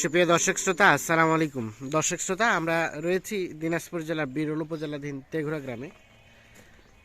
সুপ্রিয় দর্শক শ্রোতা, আসসালামু আলাইকুম। দর্শক শ্রোতা, আমরা রয়েছি দিনাজপুর জেলার বিরল উপজেলাধীন তেঘুরা গ্রামে।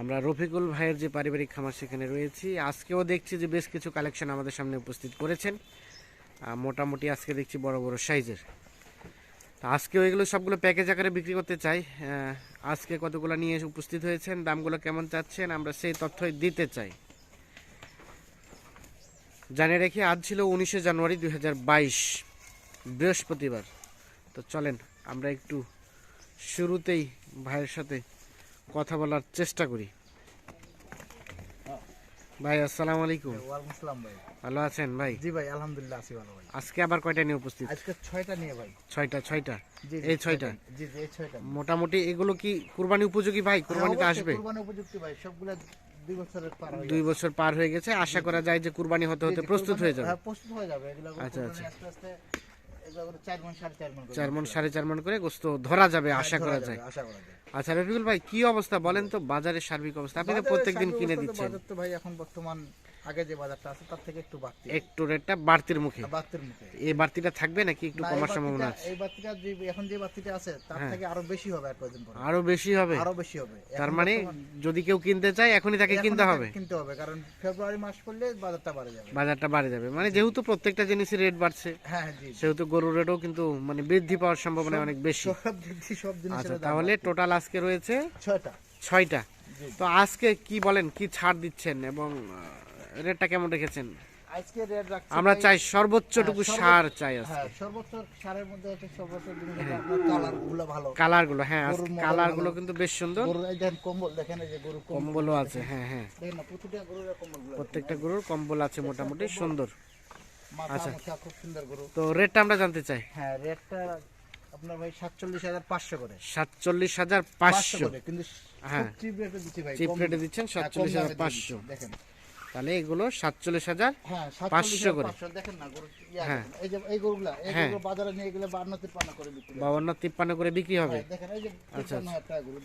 আমরা রফিকুল ভাইয়ের যে পারিবারিক খামার, সেখানে রয়েছি। আজকেও দেখছি যে বেশ কিছু কালেকশন আমাদের সামনে উপস্থিত করেছেন। মোটামুটি আজকে দেখছি বড় বড় সাইজের। আজকেও এগুলো সবগুলো প্যাকেজ আকারে বিক্রি করতে চাই। আজকে কতগুলো নিয়ে উপস্থিত হয়েছেন, দামগুলো কেমন চাচ্ছেন, আমরা সেই তথ্যই দিতে চাই। জানিয়ে রেখে, আজ ছিল উনিশে জানুয়ারি দু হাজার বাইশ। বৃহস্পতিবার। তো চলেন আমরা একটু শুরুতেই ভাইয়ের সাথে কথা বলার চেষ্টা করি। ভাই আসসালামু আলাইকুম। ওয়ালাইকুম আসসালাম ভাই। ভালো আছেন ভাই? জি ভাই আলহামদুলিল্লাহ আছি ভালো ভাই। আজকে আবার কয়টা নিয়ে উপস্থিত? আজকে ছয়টা নিয়ে ভাই। ছয়টা ছয়টা? জি এই ছয়টা। জি জি এই ছয়টা। মোটামুটি এগুলো কি কুরবানি উপযোগী ভাই? কুরবানিতে হ্যাঁ, আসবে। কুরবানি উপযুক্ত ভাই সবগুলা দুই বছরের পার হয়ে দুই বছর পার হয়ে গেছে। আশা করা যায় যে কুরবানি হতে হতে প্রস্তুত হয়ে যাবে। হ্যাঁ প্রস্তুত হয়ে যাবে। এগুলো আচ্ছা, আচ্ছা। আস্তে আস্তে চার মন সাড়ে চার মন করে গোস্ত। ধরা যাবে হ্যাঁ, আশা করা যায়। আচ্ছা রফিকুল ভাই কি অবস্থা বলেন তো? বাজারের সার্বিক অবস্থা। আপনি তো প্রত্যেকদিন কিনে দিচ্ছেন। তো ভাই এখন বর্তমান আগে যে বাজারটা আছে তার থেকে একটু বাড়তি। একটু রেটটা বাড়তির মুখে। বাড়তির মুখে। এই বাড়তিটা থাকবে নাকি একটু কমার সম্ভাবনা আছে? এই বাড়তিটা যে এখন যে বাড়তিটা আছে তার হ্যাঁ। থেকে আরও বেশি হবে আর কয়েকদিন পরে আরও বেশি হবে? আরও বেশি হবে। তার মানে যদি কেউ কিনতে চায় এখনই তাকে কিনতে হবে? কিনতে হবে কারণ ফেব্রুয়ারি মাস করলে বাজারটা বাড়ে যাবে। বাজারটা বাড়ে যাবে। মানে যেহেতু প্রত্যেকটা জিনিসের রেট বাড়ছে হ্যাঁ জি জি। সেহেতু গরুর রেটও কিন্তু মানে বৃদ্ধি পাওয়ার সম্ভাবনা অনেক বেশি। সব সব জিনিসের আচ্ছা তাহলে টোটাল আজকে রয়েছে ছয়টা। ছয়টা। তো আজকে কি বলেন কি ছাড় দিচ্ছেন এবং রেটটা কেমন রেখেছেন? আজকে রেট রাখছি আমরা চাই সর্বোচ্চটুকু হ্যাঁ, সার চাই আজকে। হ্যাঁ সর্বোচ্চ সারের মধ্যে হচ্ছে সর্বোচ্চ জিনিস আপনার কালারগুলো ভালো। কালারগুলো হ্যাঁ গরুর কালারগুলো কিন্তু বেশ সুন্দর। গরুর এই দেখেন কম্বল দেখেন এই যে কম্বলও আছে হ্যাঁ হ্যাঁ। দেখেন প্রতিটা গরুর প্রত্যেকটা গরুর কম্বল আছে মোটামুটি সুন্দর। আচ্ছা। খুব সুন্দর গরু। তো রেটটা আমরা জানতে চাই। হ্যাঁ রেটটা আপনার ভাই সাতচল্লিশ হাজার পাঁচশো করে। সাতচল্লিশ হাজার পাঁচশো। করে কিন্তু হ্যাঁ। চিপ রেটে দিচ্ছি ভাই চিপ রেটে দিচ্ছেন হ্যাঁ, কম সাতচল্লিশ হাজার দামে দিয়ে পাঁচশো। দিচ্ছি, দেখেন। তাহলে এগুলো সাতচল্লিশ হাজার হ্যাঁ পাঁচশো করে। হ্যাঁ। হ্যাঁ। তিপ্পান্ন করে বিক্রি বাউন্ন তিপ্পান্ন করে বিক্রি হবে। হ্যাঁ, যে আচ্ছা,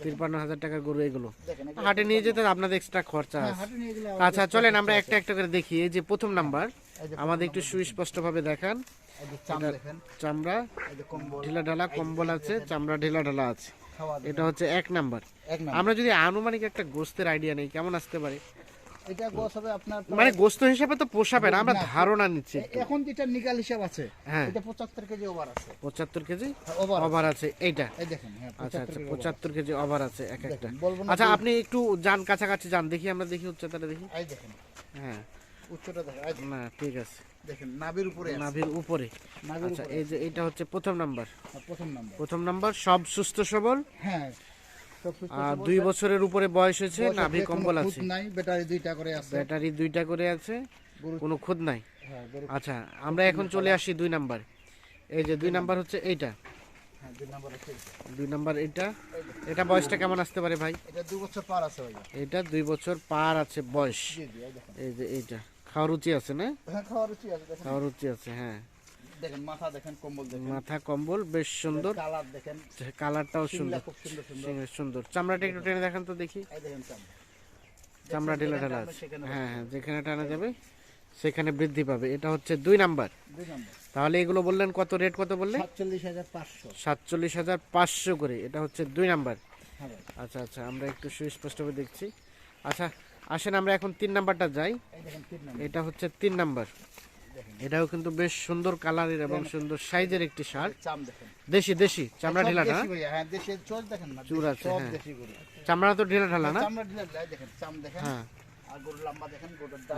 তিপ্পান্ন হাজার টাকার গরু এগুলো। হাটে নিয়ে যেতে আপনাদের এক্সট্রা খরচা আছে। আচ্ছা চলেন আমরা একটা একটা করে দেখি। এই যে প্রথম নাম্বার আমাদের একটু সুস্পষ্ট ভাবে দেখান। চামড়া ঢিলা ঢালা কম্বল আছে চামড়া ঢিলা ঢালা আছে। এটা হচ্ছে এক নাম্বার আমরা যদি আনুমানিক একটা গোস্তের আইডিয়া নেই কেমন আসতে পারে? এটা গোস হবে আপনার মানে গোস্ত হিসাবে তো পোষাবে না আমরা ধারণা নিচ্ছি। এখন যেটা নিগাল হিসাব আছে হ্যাঁ। এটা পঁচাত্তর কেজি ওভার আছে। পঁচাত্তর কেজি ওভার ওভার আছে এইটা। এই দেখেন হ্যাঁ আচ্ছা 75 আচ্ছা কেজি over পঁচাত্তর কেজি ওভার আছে এক একটা। আচ্ছা আপনি একটু যান কাছাকাছি যান দেখি আমরা দেখি উচ্চতাটা দেখি। এই দেখেন হ্যাঁ। উচ্চটা দেখেন না ঠিক আছে। দেখেন নাভির উপরে নাভির উপরে। আচ্ছা এই যে এটা হচ্ছে প্রথম নাম্বার। প্রথম নাম্বার। প্রথম নাম্বার সব সুস্থ সবল। হ্যাঁ দুই বছরের উপরে বয়স হয়েছে নাভি কম্বল আছে নাই ব্যাটারি দুইটা করে আছে। ব্যাটারি দুইটা করে আছে কোনো খুদ নাই। হ্যাঁ আচ্ছা আমরা এখন চলে আসি দুই নাম্বার। এই যে দুই নাম্বার হচ্ছে এইটা। হ্যাঁ দুই নাম্বার এটা। এটা বয়সটা কেমন আসতে পারে ভাই? এটা দুই বছর পার আছে ভাই এটা দুই বছর পার আছে বয়স। এই যে এইটা। খাওয়ার রুচি আছে না? হ্যাঁ খাওয়ার রুচি আছে খাওয়ার রুচি আছে হ্যাঁ। দেখেন মাথা দেখেন কম্বল দেখেন। মাথা কম্বল বেশ সুন্দর। কালার দেখেন। কালারটাও সুন্দর। খুব সুন্দর সুন্দর। সুন্দর সুন্দর। চামড়াটা একটু টেনে দেখান তো দেখি। এই দেখেন চাম চামড়া ঢেলা আছে। হ্যাঁ হ্যাঁ যেখানে টানা যাবে সেখানে বৃদ্ধি পাবে। এটা হচ্ছে দুই নাম্বার। তাহলে এগুলো বললেন কত রেট কত বললেন সাতচল্লিশ হাজার পাঁচশো। করে। এটা হচ্ছে দুই নাম্বার। হ্যাঁ আচ্ছা আচ্ছা আমরা একটু সুস্পষ্টভাবে দেখছি। আচ্ছা আসেন আমরা এখন তিন নাম্বারটা যাই। এটা হচ্ছে তিন নাম্বার। এটাও কিন্তু বেশ সুন্দর কালারের এবং সুন্দর সাইজের একটি শার্ট। দেশি দেশি চামড়া ঢিলা না? হ্যাঁ চোর আছে, হ্যাঁ। চামড়া তো ঢিলা ঢালা না? হ্যাঁ।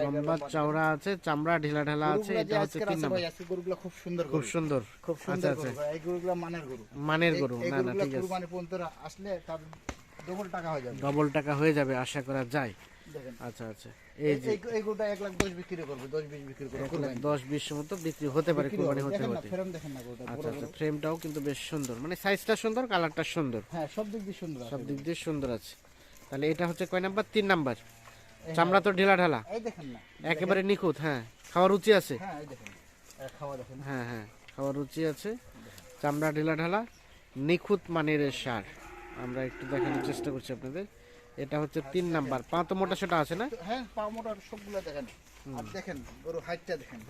লম্বা চওড়া আছে চামড়া ঢিলা ঢালা আছে এটা হচ্ছে তিন আছে নাম্বার। ভাই, আজকে গরুগুলা খুব সুন্দর খুব সুন্দর। খুব আচ্ছা সুন্দর আচ্ছা। এই গরুগুলা মানের গরু। মানের গরু। না না ঠিক আছে। কুরবানি পর্যন্ত আসলে তার ডবল টাকা হয়ে যাবে। ডবল টাকা হয়ে যাবে আশা করা যায়। আচ্ছা আচ্ছা। এই যে এই লাখ বিক্রি করবে বিক্রি করবে মতো বিক্রি হতে পারে হতে দেখেন না গরুটা আচ্ছা আচ্ছা ফ্রেমটাও কিন্তু বেশ সুন্দর। মানে সাইজটা সুন্দর কালারটা সুন্দর। হ্যাঁ সব দিক দিয়ে সুন্দর সব আছে দিক দিয়ে সুন্দর আছে। তাহলে এটা হচ্ছে কয় নাম্বার? তিন নাম্বার। চামড়া তো ঢিলা ঢালা। এই দেখেন না। একেবারে নিখুঁত হ্যাঁ। খাওয়ার রুচি আছে। হ্যাঁ এই দেখেন। খাওয়া দেখেন। হ্যাঁ হ্যাঁ খাওয়ার রুচি আছে। চামড়া ঢিলা ঢালা নিখুঁত মানের সার। আমরা একটু দেখানোর চেষ্টা করছি আপনাদের। এটা হচ্ছে তিন নাম্বার। পা তো মোটা সেটা আছে না? হ্যাঁ পা মোটা সবগুলো দেখেন। আর দেখেন গরু হাইটটা দেখেন।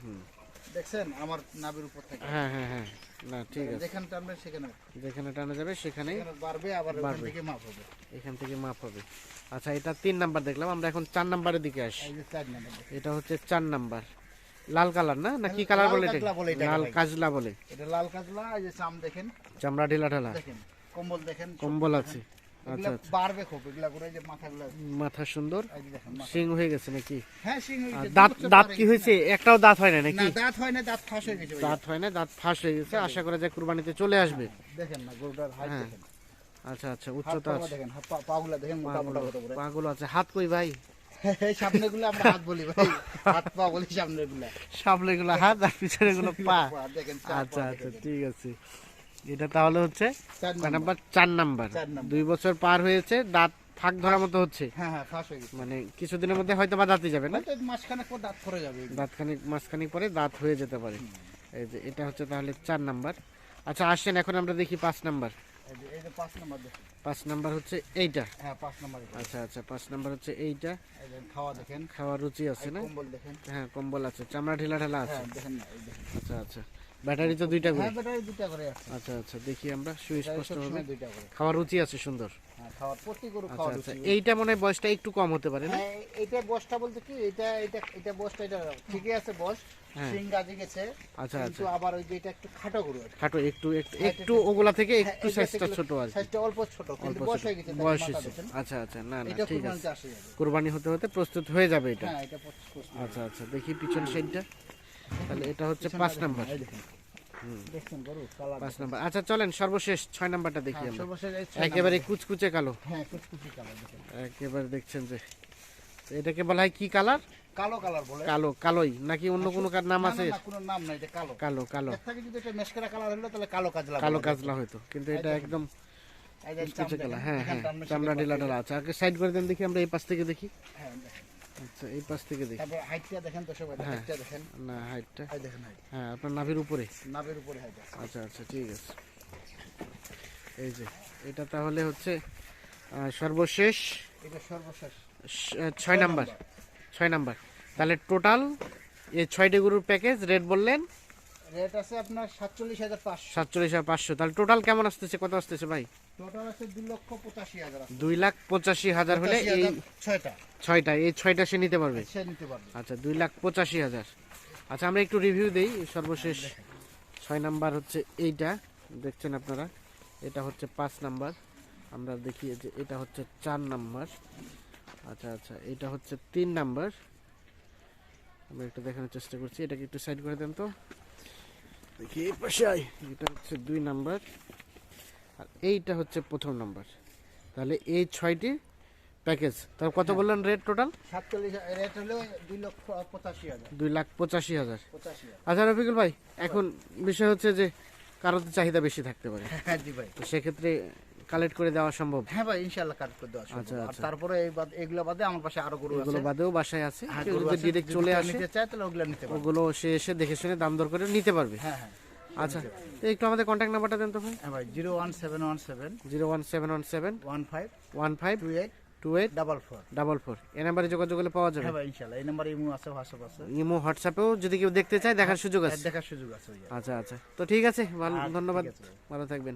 দেখছেন? আমার নাভির উপর থেকে। হ্যাঁ হ্যাঁ হ্যাঁ। না ঠিক আছে। যেখানে টানবেন সেখানে। যেখানে টানা যাবে সেখানেই সেখানে বাড়বে আবার বাড়বে। থেকে মাপ হবে। এখান থেকে মাপ হবে। আচ্ছা এটা তিন নাম্বার দেখলাম। আমরা এখন চার নাম্বারের দিকে আসি। এটা হচ্ছে চার নাম্বার। লাল কালার না? না কি কালার বলে এটা? লাল কাজলা বলে। এটা লাল কাজলা এই যে চাম দেখেন। চামড়া ঢিলা ঢালা। দেখেন কম্বল দেখেন কম্বল আছে। আচ্ছা আচ্ছা। বাড়বে খুব এগুলা করে যে মাথাগুলো। মাথা সুন্দর? এই যে দেখেন মাথা। সিং হয়ে গেছে নাকি? হ্যাঁ সিং আর হয়েছে, দাঁত দাঁত কি হয়েছে? একটাও দাঁত হয় না না দাঁত হয় না দাঁত ফাঁস হয়ে গেছে দাঁত হয় না দাঁত ফাঁস হয়ে গেছে। আশা করা যায় কুরবানিতে চলে আসবে। দেখেন না গরুটার হাইট হ্যাঁ, দেখেন। আচ্ছা আচ্ছা উচ্চতা আছে। দেখেন পাগুলা দেখেন মোটা মোটা করে। পাগুলো আছে। হাত কই ভাই? সামনেগুলো আমরা হাত বলি ভাই। হাত পা বলি সামনেগুলো। গুলো হাত আরগুলো আচ্ছা আচ্ছা ঠিক আছে। এটা তাহলে হচ্ছে চার কয় নাম্বার। চার নাম্বার। দুই বছর পার হয়েছে দাঁত ফাঁক ধরার মতো হচ্ছে। হ্যাঁ হ্যাঁ মানে কিছুদিনের মধ্যে হয়তো বা দাঁতই যাবে না। পর দাঁত পড়ে যাবে। দাঁতখানিক মাঝখানিক পরে দাঁত হয়ে যেতে পারে। এই যে এটা হচ্ছে তাহলে চার নাম্বার। আচ্ছা আসেন এখন আমরা দেখি পাঁচ নাম্বার। পাঁচ নাম্বার হচ্ছে এইটা। হ্যাঁ পাঁচ নাম্বার আচ্ছা আচ্ছা পাঁচ নাম্বার হচ্ছে এইটা। খাওয়া দেখেন। খাওয়ার রুচি আছে না? হ্যাঁ কম্বল আছে চামড়া ঢিলা ঢালা আছে। আচ্ছা আচ্ছা। ব্যাটারি তো দুইটা করে? হ্যাঁ ব্যাটারি দুটা করে আছে। আচ্ছা আচ্ছা দেখি আমরা সুস্পষ্ট হবে। দুইটা করে। খাওয়ার রুচি আছে সুন্দর? হ্যাঁ খাওয়ার প্রতি গরু আচ্ছা খাওয়ার আচ্ছা রুচি। এইটা মনে হয় বয়সটা একটু কম হতে পারে না? হ্যাঁ এটা বসটা বলতে কি এটা এটা এটা বসটা এটা ঠিকই আছে হ্যাঁ। সিং গাজি গেছে। আচ্ছা কিন্তু আচ্ছা। আবার ওই যে এটা একটু খাটো গরু আছে খাটো একটু একটু হ্যাঁ, ওগুলা থেকে হ্যাঁ, একটু সাইজটা ছোট কি। সাইজটা অল্প ছোট কিন্তু বয়স হয়ে গেছে বয়স হয়েছে আচ্ছা আচ্ছা না না ঠিক আছে। কোরবানি হতে হতে প্রস্তুত হয়ে যাবে এটা। হ্যাঁ এটা আচ্ছা আচ্ছা দেখি পিছন সাইডটা। তাহলে এটা হচ্ছে পাঁচ নাম্বার। পাঁচ নাম্বার। আচ্ছা চলেন সর্বশেষ ছয় নাম্বারটা দেখি হ্যাঁ, আমরা। একেবারে কুচকুচে কালো। হ্যাঁ কুচকুচি একেবারে দেখছেন যে এটাকে বলা হয় কি কালার? কালো কালার বলে। কালো কালোই। নাকি অন্য কোনো কার নাম আছে? কোনো নাম নাই এটা কালো। কালো কালো। যদি এটা মেশকারা কালার হলো তাহলে কালো কাজলা কালো কাজলা হয়তো। কিন্তু এটা একদম হ্যাঁ হ্যাঁ চামড়া বাদ ঢালা আছে আগে সাইড করে দেন দেখি আমরা এই পাশ থেকে দেখি। হ্যাঁ। আচ্ছা এই পাশ থেকে দেখি। তারপর হাইটটা দেখেন তো সবাই হ্যাঁ। হাইটটা দেখেন। না হাইটটা হাই দেখেন হাইট হ্যাঁ আপনার নাভির উপরে? নাভির উপরে হাইট আচ্ছা আচ্ছা ঠিক আছে। এই যে এটা তাহলে হচ্ছে সর্বশেষ? এটা সর্বশেষ। ছয় নাম্বার। ছয় নাম্বার। তাহলে টোটাল এই ছয়টি গরুর প্যাকেজ রেট বললেন রেট আছে আপনার সাতচল্লিশ হাজার পাঁচশো। সাতচল্লিশ হাজার পাঁচশো। তাহলে টোটাল কেমন আসতেছে? কত আসতেছে ভাই? টোটাল আছে দুই লক্ষ পঁচাশি হাজার আছে দুই লাখ পঁচাশি হাজার হলে পঁচাশি এই হাজার ছয়টা। ছয়টা। এই ছয়টা সে নিতে পারবে? সে নিতে পারবে। আচ্ছা দুই লাখ পঁচাশি হাজার। আচ্ছা আমরা একটু রিভিউ দেই। সর্বশেষ ছয় নাম্বার হচ্ছে এইটা। দেখছেন আপনারা? এটা হচ্ছে পাঁচ নাম্বার। আমরা দেখি যে এটা হচ্ছে চার নাম্বার। আচ্ছা আচ্ছা এটা হচ্ছে তিন নাম্বার। আমরা একটু দেখানোর চেষ্টা করছি। এটাকে একটু সাইড করে দেন তো। দেখি এই পাশে এটা হচ্ছে দুই নাম্বার। আর এইটা হচ্ছে প্রথম নাম্বার। তাহলে এই ছয়টি প্যাকেজ। তার কত বললেন রেট টোটাল? সাতচল্লিশ রেট হলো দুই লক্ষ পঁচাশি হাজার। দুই লাখ পঁচাশি হাজার। হাজার। আচ্ছা রফিকুল ভাই এখন বিষয় হচ্ছে যে কারোর চাহিদা বেশি থাকতে পারে। হ্যাঁ জি ভাই। তো সেক্ষেত্রে কালেক্ট করে দেওয়া সম্ভব? হ্যাঁ ভাই ইনশাল্লাহ কাজ করে দেওয়া সম্ভব। আচ্ছা, আর আচ্ছা। তারপরে এই বাদ এগুলো বাদে আমার পাশে আরও গরু আছে। এগুলো বাদেও বাসায় আছে? হ্যাঁ, কেউ যদি যদি চলে আসে নিতে চায় তাহলে ওগুলো নিতে পারবে। ওগুলো সে এসে দেখে শুনে দাম দর করে নিতে পারবে? হ্যাঁ হ্যাঁ। আচ্ছা একটু আমাদের কন্ট্যাক্ট নাম্বারটা দেন তো ভাই। হ্যাঁ ভাই zero one seven one seven zero one seven one seven one five one five two eight two eight double four. Double four. এ নাম্বারে যোগাযোগ করলে পাওয়া যাবে? হ্যাঁ এই নাম্বার ইমো আছে হোয়াটসঅ্যাপ আছে। ইমো হোয়াটসঅ্যাপেও যদি কেউ দেখতে চায় দেখার সুযোগ আছে। দেখার সুযোগ আছে আচ্ছা আচ্ছা। তো ঠিক আছে ভালো আচ্ছা, ধন্যবাদ। ভালো থাকবেন।